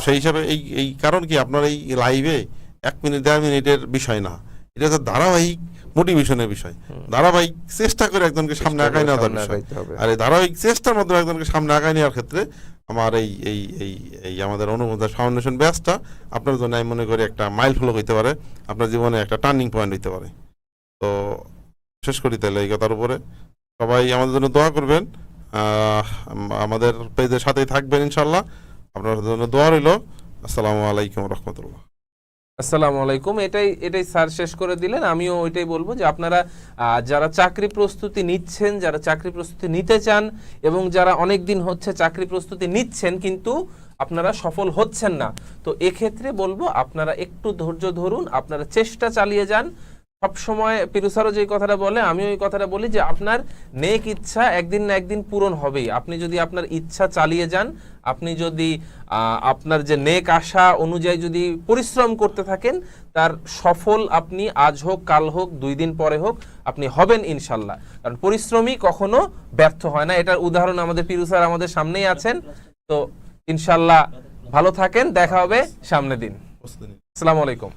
সেই হিসাবে এই এই কারণ কি আপনার এই লাইভে এক মিনিট দেড় মিনিটের বিষয় না। এটা হচ্ছে ধারাবাহিক মোটিভেশনের বিষয়। ধারাবাহিক চেষ্টা করে একজনকে সামনে আগায় সামনে বিষয়। আর এই ধারাবাহিক চেষ্টার মাধ্যমে একজনকে সামনে আগায় নেওয়ার ক্ষেত্রে আমার এই এই এই এই আমাদের অনুমোদন ফাউন্ডেশন ব্যাচটা আপনার জন্য আমি মনে করি একটা মাইল ফলক হইতে পারে। আপনার জীবনে একটা টার্নিং পয়েন্ট হইতে পারে। তো শেষ করি তাহলে এই কথার উপরে। সবাই আমাদের জন্য দোয়া করবেন। আহ, আমাদের পেজের সাথেই থাকবেন ইনশাল্লাহ আপনাদের জন্য দোয়া রইল। আসসালামু আলাইকুম রহমতুল্লাহ। আসসালামু আলাইকুম। এটাই এটাই স্যার শেষ করে দিলেন। আমিও ওইটাই বলব যে আপনারা যারা চাকরি প্রস্তুতি নিচ্ছেন, যারা চাকরি প্রস্তুতি নিতে চান এবং যারা অনেক দিন হচ্ছে চাকরি প্রস্তুতি নিচ্ছেন কিন্তু আপনারা সফল হচ্ছেন না, তো এক্ষেত্রে বলব আপনারা একটু ধৈর্য ধরুন, আপনারা চেষ্টা চালিয়ে যান। সবসময় পিরুসারও যে কথাটা বলে আমিও ওই কথাটা বলি যে আপনার নেক ইচ্ছা একদিন না একদিন পূরণ হবেই। আপনি যদি আপনার ইচ্ছা চালিয়ে যান আপনি যদি আপনার যে নেক আশা অনুযায়ী যদি পরিশ্রম করতে থাকেন তার সফল আপনি আজ হোক কাল হোক দুই দিন পরে হোক আপনি হবেন ইনশাল্লাহ। কারণ পরিশ্রমই কখনো ব্যর্থ হয় না। এটার উদাহরণ আমাদের পিরুসার আমাদের সামনেই আছেন। তো ইনশাল্লাহ ভালো থাকেন। দেখা হবে সামনে দিন। আসসালামু আলাইকুম।